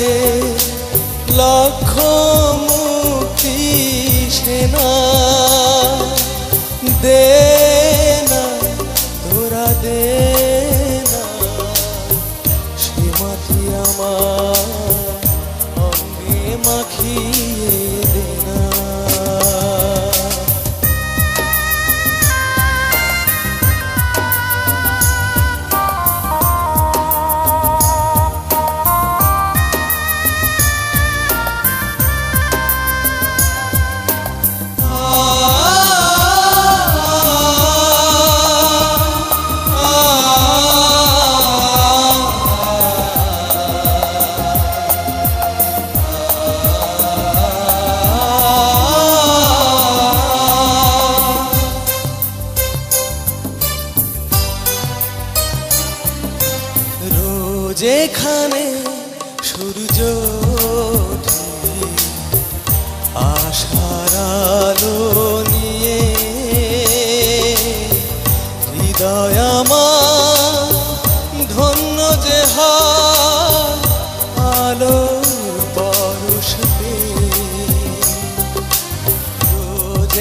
আছে লক্ষ মুক্তি সেনা এখানে সূর্য আশার আলো নিয়ে হৃদয় ধন্য যে আলোর পরশ। রোজ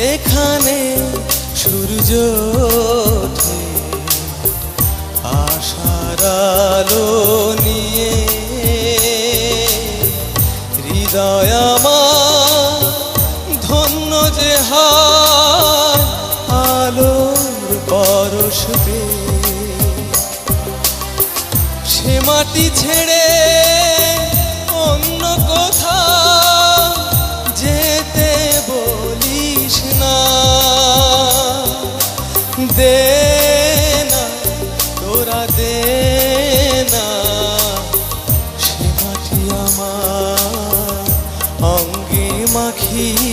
সূর্য আশার আলো নিয়ে হৃদয় আমার মাখিয়ে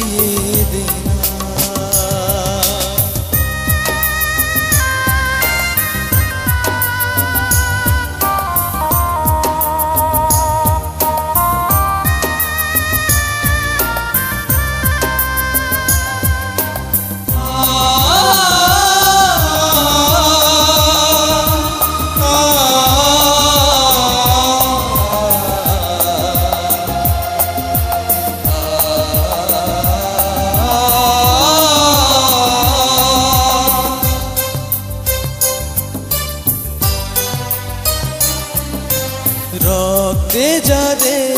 রক্তে যাদের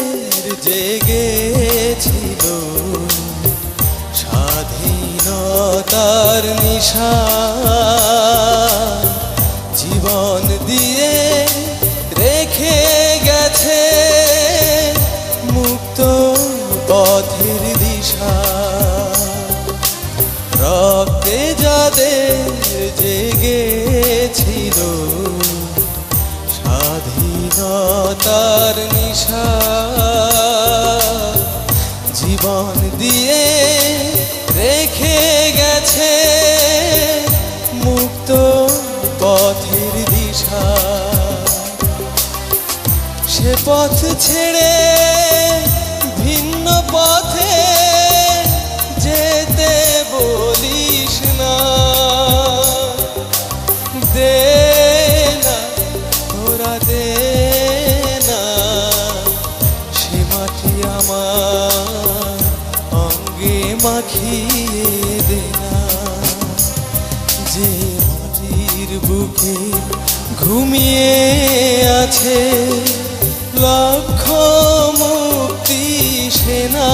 জেগেছিল স্বাধীনতার নিশা জীবন দিয়ে রেখে গেছে মুক্ত পথের দিশা। রক্তে যাদের জেগেছিল স্বাধীনতার নিশা জীবন দিয়ে রেখে গেছে মুক্ত পথের দিশা। সে পথ ছেড়ে আমার অঙ্গে মাখিয়ে দেয়া যে মাটির বুকে ঘুমিয়ে আছে লক্ষ মুক্তি সেনা।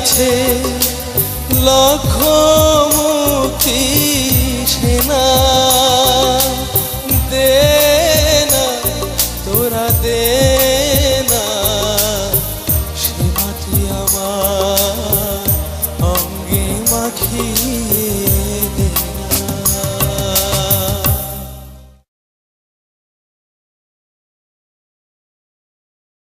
আছে লক্ষমুখী সেনা। দেনা তোরা দেনা সেবাটি আমার অঙ্গে মাখি